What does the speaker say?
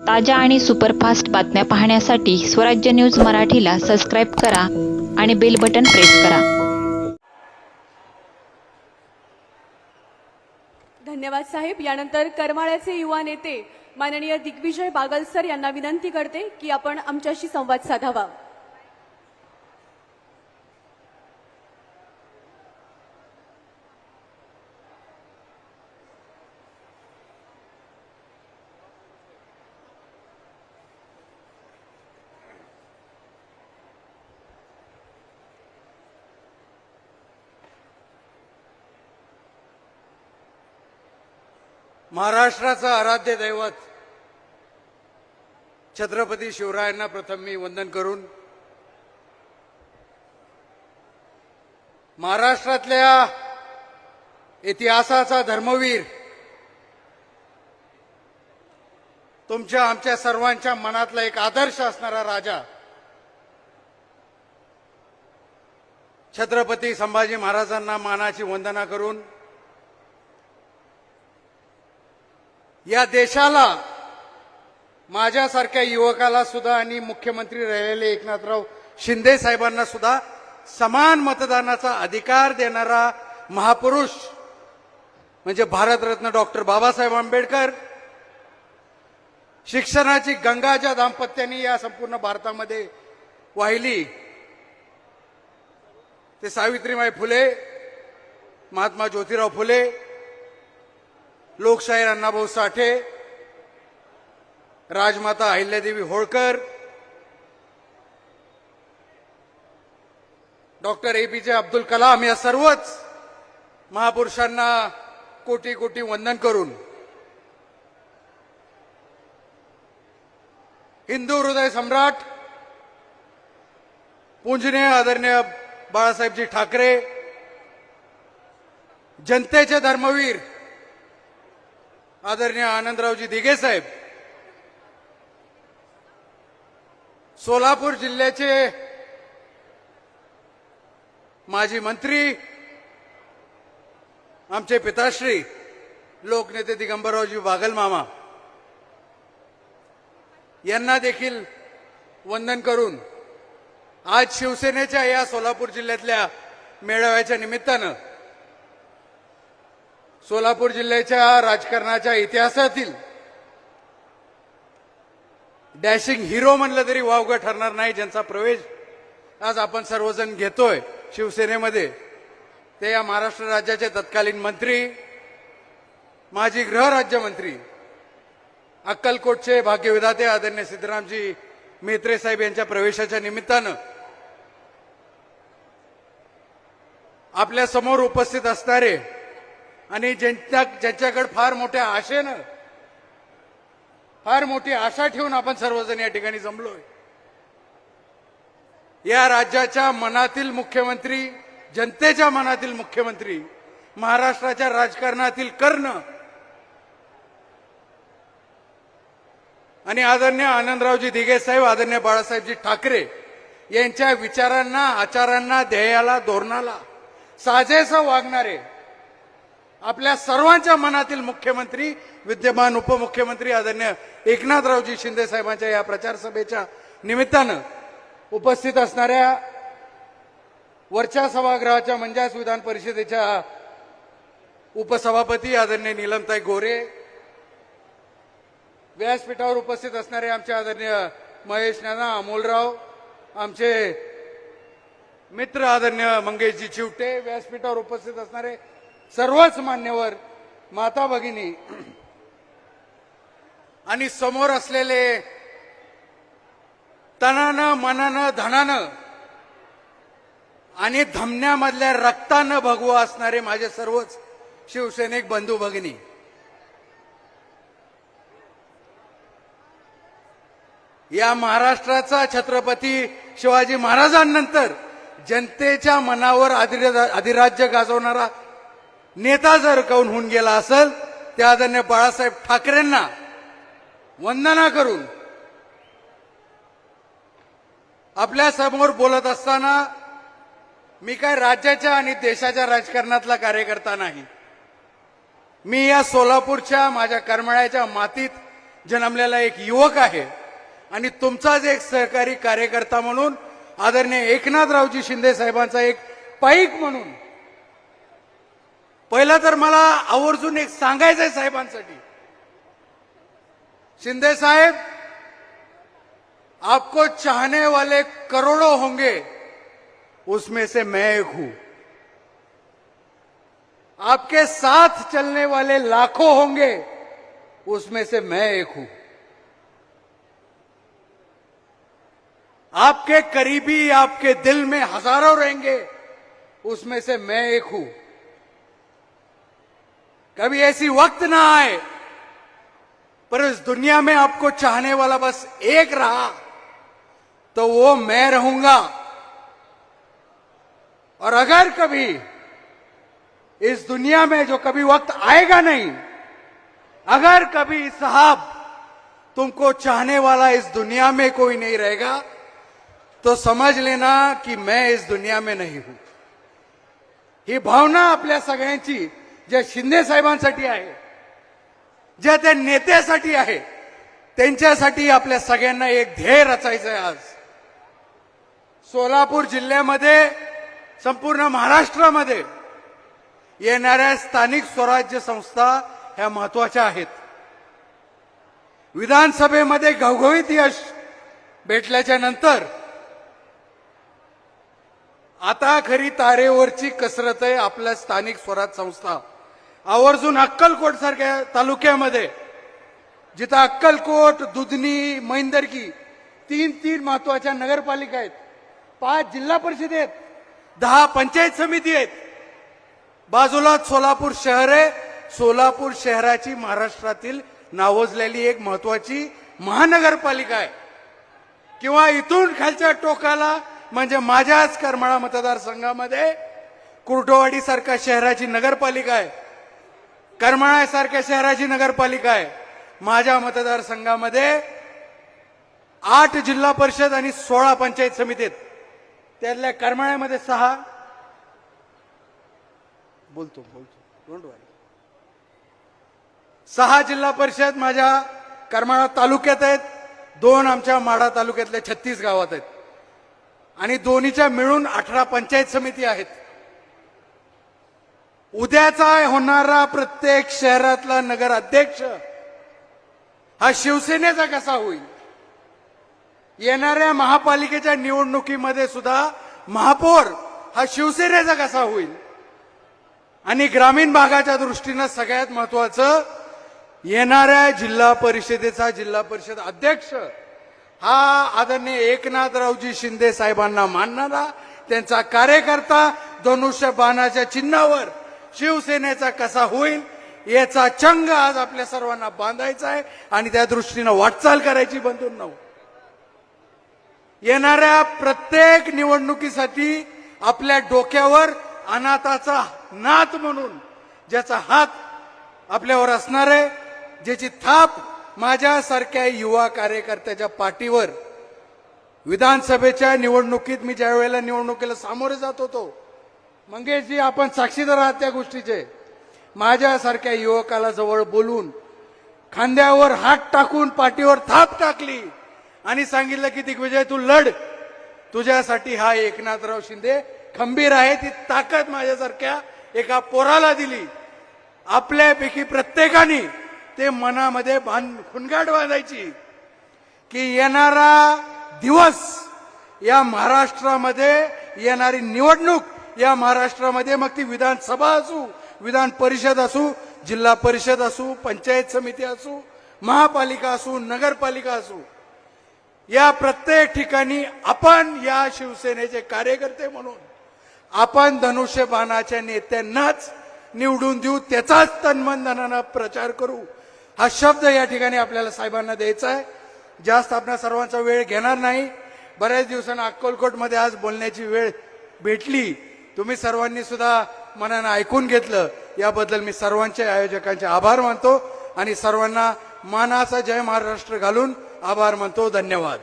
ताज्या आणि सुपरफास्ट बातम्या पाहण्यासाठी स्वराज्य न्यूज मराठीला सबस्क्राईब करा आणि बेल बटन प्रेस करा. धन्यवाद साहेब. यानंतर करमाळ्याचे युवा नेते माननीय दिग्विजय बागल सर यांना विनंती करते की आपण आमच्याशी संवाद साधावा. महाराष्ट्राचं आराध्य दैवत. छत्रपती शिवरायांना प्रथम मी वंदन करून महाराष्ट्रातल्या इतिहासाचा धर्मवीर तुमच्या आमच्या सर्वांच्या मनातला एक आदर्श असणारा राजा छत्रपती संभाजी महाराजांना मानाची वंदना करून या देशाला माझ्यासारख्या युवकाला सुद्धा आणि मुख्यमंत्री राहिलेले एकनाथराव शिंदे साहेबांना सुद्धा समान मतदानाचा अधिकार देणारा महापुरुष म्हणजे भारतरत्न डॉक्टर बाबासाहेब आंबेडकर शिक्षणाची गंगा ज्या दाम्पत्याने या संपूर्ण भारतामध्ये वाहिली. ते सावित्रीबाई फुले महात्मा ज्योतिराव फुले लोकशाहीर अण्णाभाऊ साठे राजमाता Ahilyadevi Holkar doctor A P J Abdul Kalam या सर्वच महापुरुषांना कोटी कोटी वंदन करून हिंदू हृदय सम्राट पूजनीय आदरणीय बाळासाहेबजी ठाकरे जनतेचे धर्मवीर आदरणीय आनंदरावजी दिघे साहेब सोलापूर जिल्ह्याचे माजी मंत्री आमचे पिताश्री लोकनेते दिगंबररावजी बागलमामा यांना देखील वंदन करून आज शिवसेनेच्या या सोलापूर जिल्ह्यातल्या मेळाव्याच्या निमित्तानं सोलापूर जिल्ह्याच्या राजकारणाच्या इतिहासातील डॅशिंग हिरो म्हणलं तरी वावगं ठरणार नाही ज्यांचा प्रवेश आज आपण सर्वजण घेतोय शिवसेनेमध्ये. ते या महाराष्ट्र राज्याचे तत्कालीन मंत्री माजी गृहराज्यमंत्री अक्कलकोटचे भाग्यविधाते आदरणीय सिद्धरामजी मेत्रे साहेब यांच्या प्रवेशाच्या निमित्तानं आपल्यासमोर उपस्थित असणारे आणि ज्यांच्या ज्यांच्याकडे फार मोठ्या आशेनं फार मोठी आशा ठेवून आपण सर्वजण या ठिकाणी जमलोय. या राज्याच्या मनातील मुख्यमंत्री जनतेच्या मनातील मुख्यमंत्री महाराष्ट्राच्या राजकारणातील कर्ण आणि आदरणीय आनंदरावजी दिघे साहेब आदरणीय बाळासाहेबजी ठाकरे यांच्या विचारांना आचारांना ध्येयाला धोरणाला साजेसं वागणारे आपल्या सर्वांच्या मनातील मुख्यमंत्री विद्यमान उपमुख्यमंत्री आदरणीय एकनाथरावजी शिंदे साहेबांच्या या प्रचार सभेच्या निमित्तानं उपस्थित असणाऱ्या वरच्या सभागृहाच्या म्हणजेच विधान परिषदेच्या उपसभापती आदरणीय नीलमताई गोरे व्यासपीठावर उपस्थित असणारे आमचे आदरणीय महेश नाना अमोलराव आमचे मित्र आदरणीय मंगेशजी चिवटे व्यासपीठावर उपस्थित असणारे सर्वच मान्यवर माता भगिनी आणि समोर असलेले तनानं मनानं धनानं आणि धमन्यामधल्या रक्तानं भगवा असणारे माझे सर्वच शिवसैनिक बंधू भगिनी. या महाराष्ट्राचा छत्रपती शिवाजी महाराजांनंतर जनतेच्या मनावर अधिराज्य गाजवणारा नेता जर कौन होऊन गेला असेल त्या आदरणीय बाळासाहेब ठाकरेंना वंदना करून आपल्यासमोर बोलत असताना मी काय राज्याच्या आणि देशाच्या राजकारणातला कार्यकर्ता नाही. मी या सोलापूरच्या माझ्या करमळ्याच्या मातीत जन्मलेला एक युवक आहे आणि तुमचाच एक सहकारी कार्यकर्ता म्हणून आदरणीय एकनाथरावजी शिंदे साहेबांचा एक पाईक म्हणून पहिलं तर मला आवर्जून एक सांगायचं आहे शिंदे साहेब, आपको चाहने वाले करोड़ों होंगे, उसमें से मैं एक हूँ. आपके साथ चलने वाले लाखों होंगे, उसमें से मैं एक हूँ. आपके करीबी, आपके दिल में हज़ारों रहेंगे, उसमें से मैं एक हूँ. कभी ऐसी वक्त ना आए, पर इस दुनिया में आपको चाहने वाला बस एक रहा तो वो मैं रहूँगा। और अगर कभी इस दुनिया में जो कभी वक्त आएगा नहीं, अगर कभी साहब तुमको चाहने वाला इस दुनिया में कोई नहीं रहेगा तो समझ लेना की मैं इस दुनिया में नहीं हूँ। ही भावना आपल्या सगळ्यांची ज्या शिंदे साहेबांसाठी आहे ज्या त्या नेत्यासाठी आहे त्यांच्यासाठी आपल्या सगळ्यांना एक ध्येय रचायचं आहे आज. सोलापूर जिल्ह्यामध्ये संपूर्ण महाराष्ट्रामध्ये येणाऱ्या स्थानिक स्वराज्य संस्था ह्या महत्त्वाच्या आहेत. विधानसभेमध्ये घवघवीत यश भेटल्याच्या नंतर आता खरी तारेवरची कसरत आहे आपल्या स्थानिक स्वराज संस्था. आवर्जून अक्कलकोट सारख्या तालुक्यामध्ये जिथं अक्कलकोट दुधनी मैंदरकी तीन तीन महत्त्वाच्या नगरपालिका आहेत. पाच जिल्हा परिषद आहेत. दहा पंचायत समिती आहेत. बाजूला सोलापूर शहर आहे. सोलापूर शहराची महाराष्ट्रातील नावजलेली एक महत्वाची महानगरपालिका आहे. किंवा इथून खालच्या टोकाला म्हणजे माझ्याच करमाळा मतदारसंघामध्ये कुर्टोवाडी सारख्या शहराची नगरपालिका आहे. करमाळ्यासारख्या शहराची नगरपालिका आहे. माझ्या मतदारसंघामध्ये आठ जिल्हा परिषद आणि सोळा पंचायत समिती आहेत. त्यातल्या करमाळ्यामध्ये सहा. बोलतो बोलतो. डोंट सहा जिल्हा परिषद माझ्या करमाळा तालुक्यात आहेत. दोन आमच्या माढा तालुक्यातल्या छत्तीस गावात आहेत. आणि दोन्हीच्या मिळून अठरा पंचायत समिती आहेत. उद्याचा होणारा प्रत्येक शहरातला नगर अध्यक्ष हा शिवसेनेचा कसा होईल? येणाऱ्या महापालिकेच्या निवडणुकीमध्ये सुद्धा महापौर हा शिवसेनेचा कसा होईल? आणि ग्रामीण भागाच्या दृष्टीनं सगळ्यात महत्वाचं येणाऱ्या जिल्हा परिषदेचा जिल्हा परिषद अध्यक्ष हा आदरणीय एकनाथरावजी शिंदे साहेबांना मानणारा त्यांचा कार्यकर्ता धनुष्य बाणाच्या चिन्हावर शिवसेनेचा कसा होईल याचा चंग आज आपल्या सर्वांना बांधायचा आहे आणि त्या दृष्टीनं वाटचाल करायची बंधून नऊ. येणाऱ्या प्रत्येक निवडणुकीसाठी आपल्या डोक्यावर अनाथाचा नाथ म्हणून ज्याचा हात आपल्यावर असणार आहे ज्याची थाप माझ्यासारख्या युवा कार्यकर्त्याच्या पाठीवर. विधानसभेच्या निवडणुकीत मी ज्या वेळेला निवडणुकीला सामोरे जात होतो मंगेशजी आपण साक्षीदार आहात त्या गोष्टीचे. माझ्यासारख्या युवकाला जवळ बोलून खांद्यावर हात टाकून पाठीवर थाप टाकली आणि सांगितलं की दिग्विजय तू लढ. तुझ्यासाठी हा एकनाथराव शिंदे खंबीर आहे. ती ताकद माझ्यासारख्या एका पोराला दिली. आपल्यापैकी प्रत्येकाने ते मनामध्ये बांध खुणगाट बांधायची की येणारा दिवस या महाराष्ट्रामध्ये येणारी निवडणूक या महाराष्ट्रामध्ये मग ती विधानसभा असू विधान परिषद असू जिल्हा परिषद असू पंचायत समिती असू महापालिका असू नगरपालिका असू या प्रत्येक ठिकाणी आपण या शिवसेनेचे कार्यकर्ते म्हणून आपण धनुष्यबाणाच्या नेत्यांनाच निवडून देऊ त्याचाच तन्मनधनानं प्रचार करू. हा शब्द या ठिकाणी आपल्याला साहेबांना द्यायचा आहे. जास्त आपल्या सर्वांचा वेळ घेणार नाही. बऱ्याच दिवसांना अक्कलकोटमध्ये आज बोलण्याची वेळ भेटली. तुम्ही सर्वांनी सुद्धा मनानं ऐकून घेतलं. याबद्दल मी सर्वांचे आयोजकांचे आभार मानतो आणि सर्वांना मानाचा जय महाराष्ट्र घालून आभार मानतो. धन्यवाद.